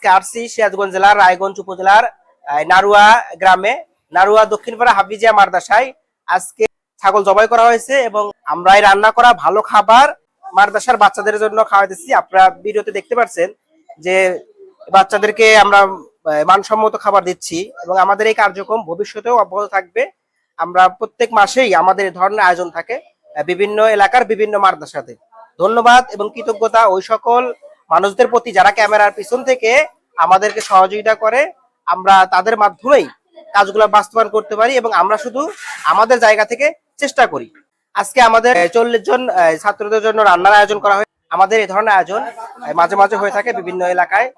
আজকে আসছি সিরাজগঞ্জ জেলার, রায়গঞ্জ উপজেলার নারুয়া গ্রামে, নারুয়া দক্ষিণপাড়া হাফিজিয়া মাদ্রাসায় আজকে ছাগল জবাই করা হয়েছে এবং আমরা এই রান্না করা ভালো খাবার মাদ্রাসার বাচ্চাদের জন্য খাওয়াইতেছি। আপনারা ভিডিওতে দেখতে পাচ্ছেন যে বাচ্চাদেরকে আমরা মানসম্মত খাবার দিচ্ছি এবং আমাদের এই কার্যক্রম ভবিষ্যতেও অব্যাহত থাকবে। আমরা প্রত্যেক মাসেই আমাদের এই ধরনের আয়োজন থাকে বিভিন্ন এলাকার বিভিন্ন মাদ্রাসাতে। ধন্যবাদ এবং কৃতজ্ঞতা ওই সকল মানুষদের প্রতি যারা ক্যামেরার পিছন থেকে আমাদেরকে সহযোগিতা করে, আমরা তাদের মাধ্যমেই কাজগুলো বাস্তবায়ন করতে পারি এবং আমরা শুধু আমাদের জায়গা থেকে চেষ্টা করি। আজকে আমাদের চল্লিশ জন ছাত্রদের জন্য রান্নার আয়োজন করা হয়। আমাদের এই ধরনের আয়োজন মাঝে মাঝে হয়ে থাকে বিভিন্ন এলাকায়।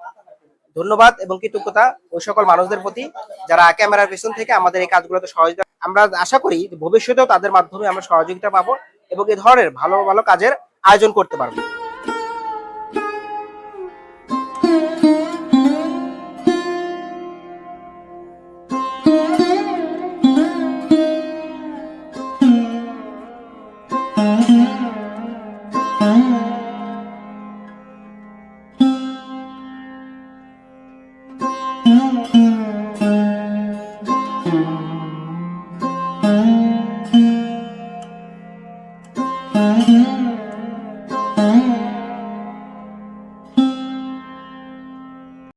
ধন্যবাদ এবং কৃতজ্ঞতা ওই সকল মানুষদের প্রতি যারা ক্যামেরার পেছন থেকে আমাদের এই কাজগুলোতে সহযোগিতা আমরা আশা করি ভবিষ্যতেও তাদের মাধ্যমে আমরা সহযোগিতা পাবো এবং এই ধরনের ভালো ভালো কাজের আয়োজন করতে পারব। Mm-hmm.